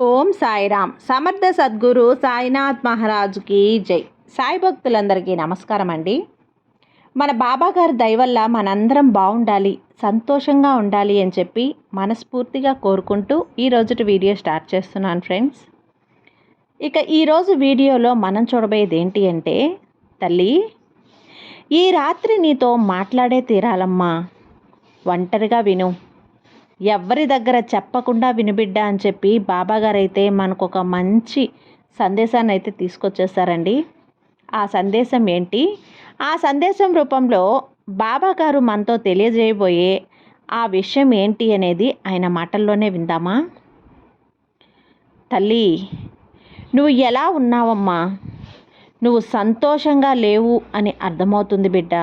ఓం సాయిరామ్. సమర్థ సద్గురు సాయినాథ్ మహారాజుకి జై. సాయి భక్తులందరికీ నమస్కారం అండి. మన బాబాగారి దయవల్ల మనందరం బాగుండాలి సంతోషంగా ఉండాలి అని చెప్పి మనస్ఫూర్తిగా కోరుకుంటూ ఈరోజుటి వీడియో స్టార్ట్ చేస్తున్నాను ఫ్రెండ్స్. ఇక ఈరోజు వీడియోలో మనం చూడబోయేది ఏంటి అంటే తల్లి ఈ రాత్రి నీతో మాట్లాడే తీరాలమ్మా. ఒంటరిగా విను. ఎవ్వరి దగ్గర చెప్పకుండా వినిబిడ్డ అని చెప్పి బాబాగారైతే మనకు ఒక మంచి సందేశాన్ని అయితే తీసుకొచ్చేసారండి. ఆ సందేశం ఏంటి? ఆ సందేశం రూపంలో బాబాగారు మనతో తెలియజేయబోయే ఆ విషయం ఏంటి అనేది ఆయన మాటల్లోనే విందామా? తల్లి నువ్వు ఎలా ఉన్నావమ్మా? నువ్వు సంతోషంగా లేవు అని అర్థమవుతుంది బిడ్డ.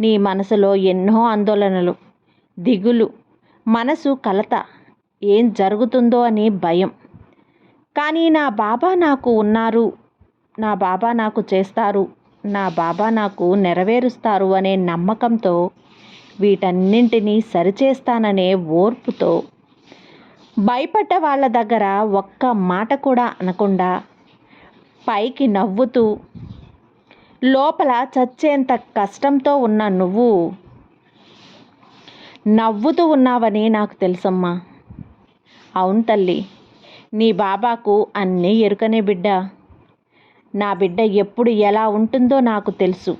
నీ మనసులో ఎన్నో ఆందోళనలు దిగులు మనసు కలత. ఏం జరుగుతుందో అని భయం. కానీ నా బాబా నాకు ఉన్నారు. నా బాబా నాకు చేస్తారు. నా బాబా నాకు నెరవేరుస్తారు అనే నమ్మకంతో వీటన్నింటినీ సరిచేస్తాననే ఓర్పుతో భయపడ్డ వాళ్ళ దగ్గర ఒక్క మాట కూడా అనకుండా పైకి నవ్వుతూ లోపల చచ్చేంత కష్టంతో ఉన్న నువ్వు నవ్వుతూ ఉన్నావని నాకు తెలుసమ్మా. అవును తల్లి నీ బాబాకు అన్నీ ఎరుకనే బిడ్డ. నా బిడ్డ ఎప్పుడు ఎలా ఉంటుందో నాకు తెలుసు.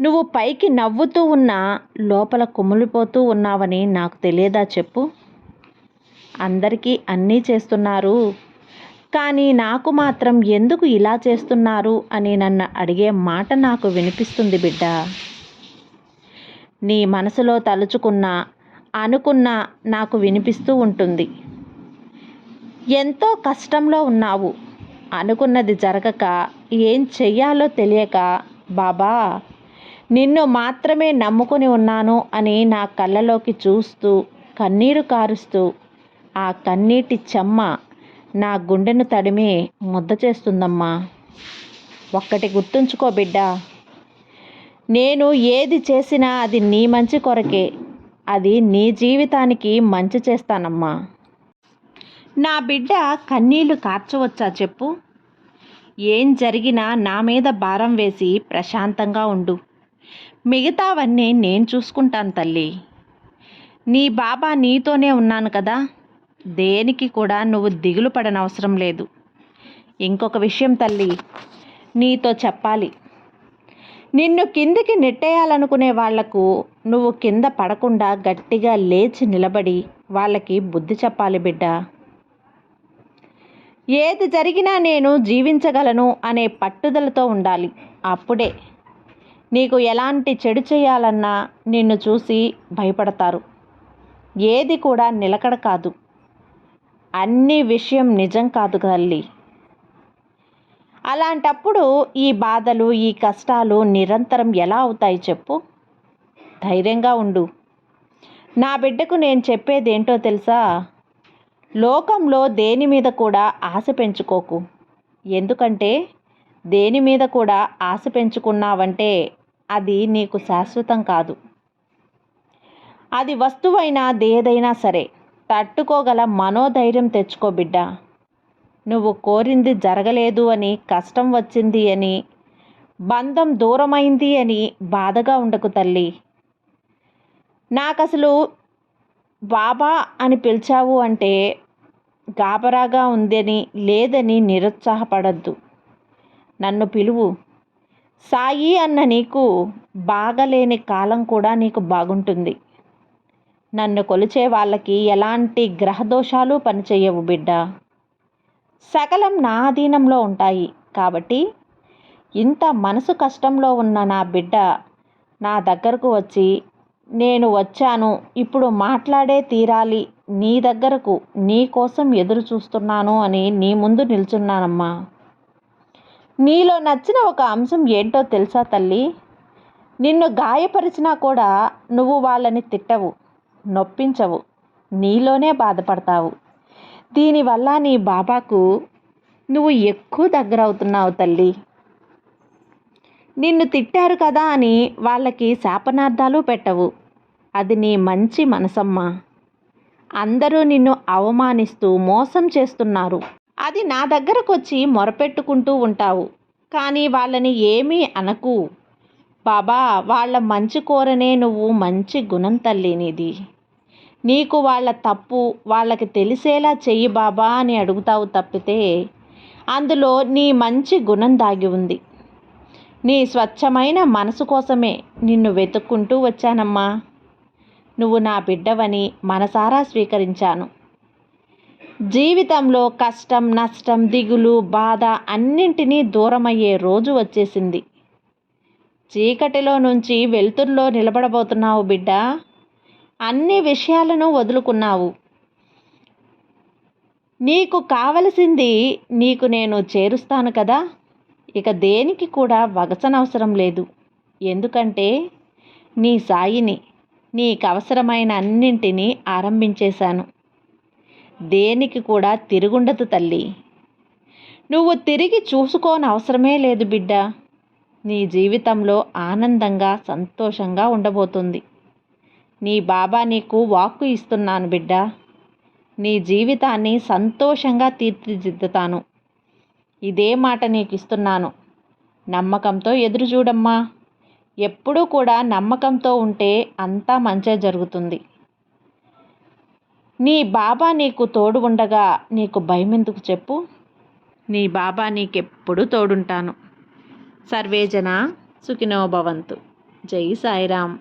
నువ్వు పైకి నవ్వుతూ ఉన్నా లోపల కుమిలిపోతూ ఉన్నావని నాకు తెలియదా చెప్పు. అందరికీ అన్నీ చేస్తున్నారు. కానీ నాకు మాత్రం ఎందుకు ఇలా చేస్తున్నారు అని నన్ను అడిగే మాట నాకు వినిపిస్తుంది బిడ్డ. నీ మనసులో తలుచుకున్నా అనుకున్నా నాకు వినిపిస్తూ ఉంటుంది. ఎంతో కష్టంలో ఉన్నావు. అనుకున్నది జరగక ఏం చెయ్యాలో తెలియక బాబా నిన్ను మాత్రమే నమ్ముకొని ఉన్నాను అని నా కళ్ళలోకి చూస్తూ కన్నీరు కారుస్తూ ఆ కన్నీటి చెమ్మ నా గుండెను తడిమి ముద్ద చేస్తుందమ్మా. ఒక్కటి గుర్తుంచుకో బిడ్డా. నేను ఏది చేసినా అది నీ మంచి కొరకే. అది నీ జీవితానికి మంచి చేస్తానమ్మా. నా బిడ్డ కన్నీళ్ళు కార్చవచ్చా చెప్పు? ఏం జరిగినా నా మీద భారం వేసి ప్రశాంతంగా ఉండు. మిగతావన్నీ నేను చూసుకుంటాను తల్లి. నీ బాబా నీతోనే ఉన్నాను కదా. దేనికి కూడా నువ్వు దిగులు పడనవసరం లేదు. ఇంకొక విషయం తల్లి నీతో చెప్పాలి. నిన్ను కిందికి నెట్టేయాలనుకునే వాళ్ళకు నువ్వు కింద పడకుండా గట్టిగా లేచి నిలబడి వాళ్ళకి బుద్ధి చెప్పాలి బిడ్డ. ఏది జరిగినా నేను జీవించగలను అనే పట్టుదలతో ఉండాలి. అప్పుడే నీకు ఎలాంటి చెడు చేయాలన్నా నిన్ను చూసి భయపడతారు. ఏది కూడా నిలకడ కాదు. అన్ని విషయం నిజం కాదు తల్లి. అలాంటప్పుడు ఈ బాధలు ఈ కష్టాలు నిరంతరం ఎలా అవుతాయి చెప్పు? ధైర్యంగా ఉండు. నా బిడ్డకు నేను చెప్పేది ఏంటో తెలుసా? లోకంలో దేని మీద కూడా ఆశ పెంచుకోకు. ఎందుకంటే దేని మీద కూడా ఆశ పెంచుకున్నావంటే అది నీకు శాశ్వతం కాదు. అది వస్తువైనా దేదైనా సరే తట్టుకోగల మనోధైర్యం తెచ్చుకో బిడ్డ. నువ్వు కోరింది జరగలేదు అని కష్టం వచ్చింది అని బంధం దూరమైంది అని బాధగా ఉండకు తల్లి. నాకు అసలు బాబా అని పిలిచావు అంటే గాబరాగా ఉందని లేదని నిరుత్సాహపడద్దు. నన్ను పిలువు. సాయి అన్న నీకు బాగలేని కాలం కూడా నీకు బాగుంటుంది. నన్ను కొలిచే వాళ్ళకి ఎలాంటి గ్రహదోషాలు పనిచేయవు బిడ్డ. సకలం నా అధీనంలో ఉంటాయి. కాబట్టి ఇంత మనసు కష్టంలో ఉన్న నా బిడ్డ నా దగ్గరకు వచ్చి నేను వచ్చాను ఇప్పుడు మాట్లాడే తీరాలి. నీ దగ్గరకు నీ కోసం ఎదురు చూస్తున్నాను అని నీ ముందు నిల్చున్నానమ్మా. నీలో నచ్చిన ఒక అంశం ఏంటో తెలుసా తల్లి? నిన్ను గాయపరిచినా కూడా నువ్వు వాళ్ళని తిట్టవు నొప్పించవు నీలోనే బాధపడతావు. దీనివల్ల నీ బాబాకు నువ్వు ఎక్కువ దగ్గర అవుతున్నావు తల్లి. నిన్ను తిట్టారు కదా అని వాళ్ళకి శాపనార్థాలు పెట్టవు. అది నీ మంచి మనసమ్మ. అందరూ నిన్ను అవమానిస్తూ మోసం చేస్తున్నారు. అది నా దగ్గరకు వచ్చి మొరపెట్టుకుంటూ ఉంటావు. కానీ వాళ్ళని ఏమీ అనకు. బాబా వాళ్ళ మంచి కోరనే నువ్వు మంచి గుణం తల్లి నీది. నీకు వాళ్ళ తప్పు వాళ్ళకి తెలిసేలా చెయ్యి బాబా అని అడుగుతావు తప్పితే అందులో నీ మంచి గుణం దాగి ఉంది. నీ స్వచ్ఛమైన మనసు కోసమే నిన్ను వెతుక్కుంటూ వచ్చానమ్మా. నువ్వు నా బిడ్డవని మనసారా స్వీకరించాను. జీవితంలో కష్టం నష్టం దిగులు బాధ అన్నింటినీ దూరమయ్యే రోజు వచ్చేసింది. చీకటిలో నుంచి వెలుతురులో నిలబడబోతున్నావు బిడ్డ. అన్ని విషయాలను వదులుకున్నావు. నీకు కావలసింది నీకు నేను చేరుస్తాను కదా. ఇక దేనికి కూడా వగసనవసరం లేదు. ఎందుకంటే నీ సాయిని నీకు అవసరమైన అన్నింటినీ ఆరంభించేశాను. దేనికి కూడా తిరుగుండదు తల్లి. నువ్వు తిరిగి చూసుకోని అవసరమే లేదు బిడ్డ. నీ జీవితంలో ఆనందంగా సంతోషంగా ఉండబోతుంది. నీ బాబా నీకు వాక్కు ఇస్తున్నాను బిడ్డ. నీ జీవితాన్ని సంతోషంగా తీర్చిదిద్దుతాను. ఇదే మాట నీకు ఇస్తున్నాను నమ్మకంతో ఎదురు చూడమ్మా. ఎప్పుడూ కూడా నమ్మకంతో ఉంటే అంతా మంచే జరుగుతుంది. నీ బాబా నీకు తోడు ఉండగా నీకు భయం ఎందుకు చెప్పు? నీ బాబా నీకెప్పుడు తోడుంటాను. సర్వేజన సుఖినోభవంతు. జై సాయిరామ్.